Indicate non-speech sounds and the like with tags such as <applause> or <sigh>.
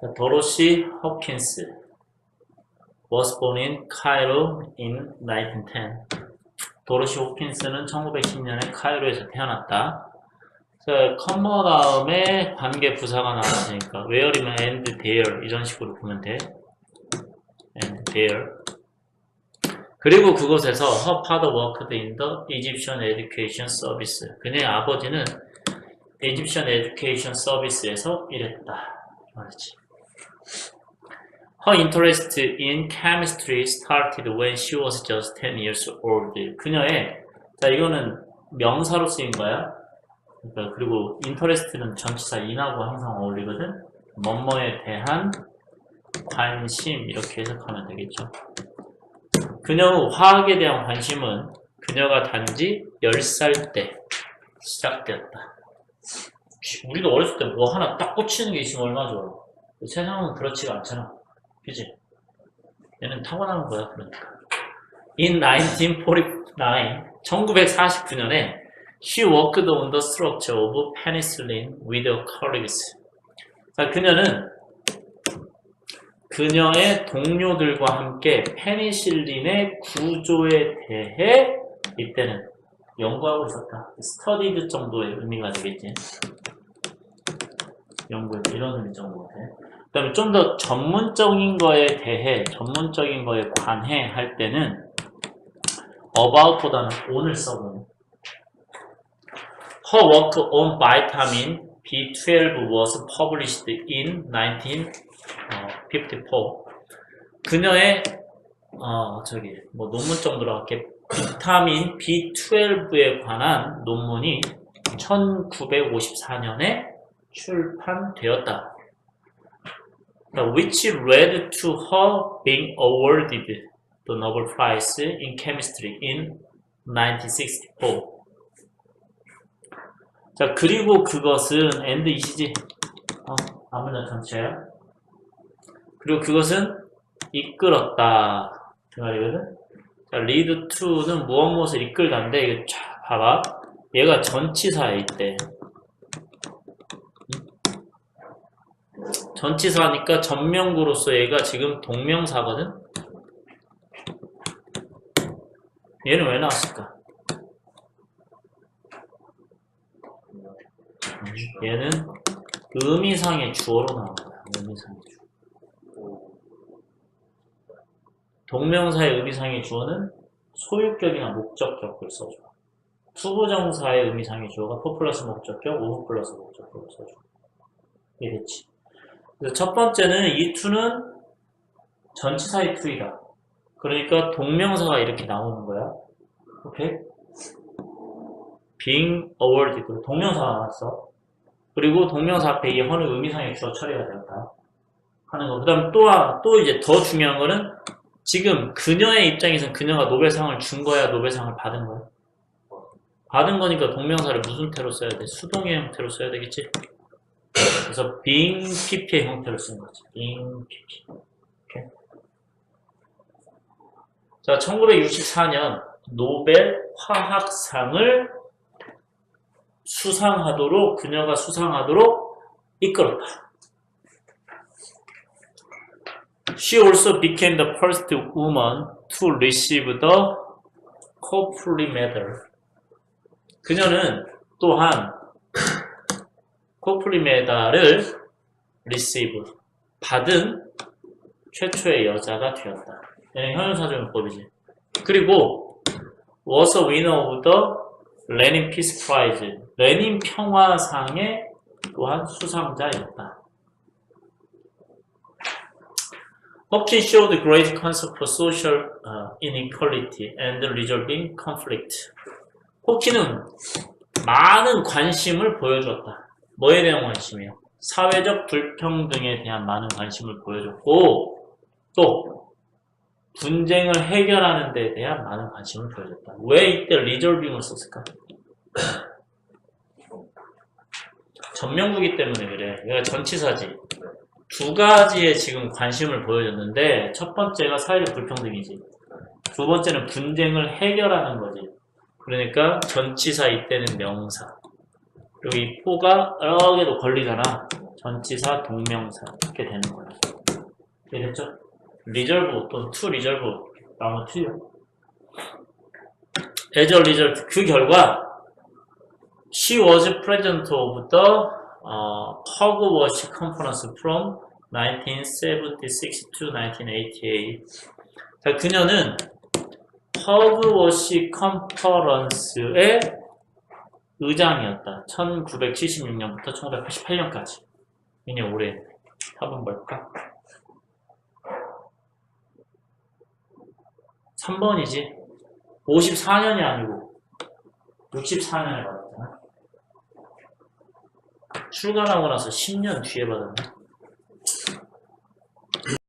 자, 도로시 호킨스 was born in Cairo in 1910. 도로시 호킨스는 1910년에 카이로에서 태어났다. 자, 컴머 다음에 관계 부사가 나왔으니까 where이면 and there 이런 식으로 보면 돼. and there. 그리고 그곳에서 her father worked in the Egyptian Education Service. 그녀의 아버지는 Egyptian Education Service에서 일했다. 말이지. Her interest in chemistry started when she was just 10 years old. 그녀의 자 이거는 명사로 쓰인 거야. 그러니까 그리고 interest는 전치사 in하고 항상 어울리거든. 뭐뭐에 대한 관심 이렇게 해석하면 되겠죠. 그녀의 화학에 대한 관심은 그녀가 단지 10살 때 시작되었다. 우리도 어렸을 때 뭐 하나 딱 꽂히는 게 있으면 얼마나 좋아. 세상은 그렇지가 않잖아. 그지? 얘는 타고나는 거야, 그러니까. In 1949, 1949년에 she worked on the structure of penicillin with her colleagues. 자, 그녀는 그녀의 동료들과 함께 페니실린의 구조에 대해 이때는 연구하고 있었다. 스터디드 정도의 의미가 되겠지. 연구에 이런 의미 정도가 돼. 그 다음에 좀 더 전문적인 거에 대해, 전문적인 거에 관해 할 때는 about보다는 on을 써보는. Her work on vitamin B12 was published in 1954. 그녀의 어 저기 뭐 논문 정도로 할게 비타민 B12에 관한 논문이 1954년에 출판되었다. Which led to her being awarded the Nobel Prize in Chemistry in 1964. 자, 그리고 그것은 and 이시지. 어, 아무나 전체야. 그리고 그것은 이끌었다. 그 말이거든. 자, lead to는 무엇 무엇을 이끌다인데 이거 쫙 봐봐. 얘가 전치사에 있대. 전치사니까 전명구로서 얘가 지금 동명사거든? 얘는 왜 나왔을까? 음, 얘는 의미상의 주어로 나온 거야. 의미상의 주어. 동명사의 의미상의 주어는 소유격이나 목적격을 써줘. 투부정사의 의미상의 주어가 포 플러스 목적격, 오후 플러스 목적격을 써줘. 이해됐지? 그래서 첫 번째는 이 to는 전치사의 to이다. 그러니까 동명사가 이렇게 나오는 거야. 오케이? being awarded. 동명사가 나왔어. 그리고 동명사 앞에 이 허는 의미상의 주어 처리가 되었다. 하는 거. 그 다음 또, 또 이제 더 중요한 거는 지금 그녀의 입장에서는 그녀가 노벨상을 준 거야, 노벨상을 받은 거야? 받은 거니까 동명사를 무슨 태로 써야 돼? 수동의 형태로 써야 되겠지? 그래서 being pp의 형태로 쓴 거지. being pp. 오케이. 자, 1964년 노벨 화학상을 수상하도록 그녀가 수상하도록 이끌었다. She also became the first woman to receive the Copley Medal. 그녀는 또한 코플리 메달을 receive 받은 최초의 여자가 되었다. 얘는 현용사정법이지. 그리고 was a winner of the Lenin Peace Prize. 레닌 평화상의 또한 수상자였다. Hopkins showed great concern for social uh, inequality and resolving conflict. 호키는 많은 관심을 보여줬다. 뭐에 대한 관심이요? 사회적 불평등에 대한 많은 관심을 보여줬고 또 분쟁을 해결하는 데 대한 많은 관심을 보여줬다. 왜 이때 리졸빙을 썼을까? <clears throat> 전명구기 때문에 그래. 얘가 전치사지. 두 가지에 지금 관심을 보여줬는데 첫 번째가 사회적 불평등이지. 두 번째는 분쟁을 해결하는 거지. 그러니까 전치사 이때는 명사. 이 포가 여러 개도 걸리잖아. 전치사, 동명사 이렇게 되는 거예요. 이해됐죠? 리절브 또는 to 리절브 나무 as a result 그 결과 she was president of the 어, Hogwarts Conference from 1976 to 1988. 자, 그녀는 허그워시 컨퍼런스의 의장이었다. 1976년부터 1988년까지. 굉장히 오래. 한번 볼까? 3번이지. 54년이 아니고 64년에 받았잖아. 출간하고 나서 10년 뒤에 받았네.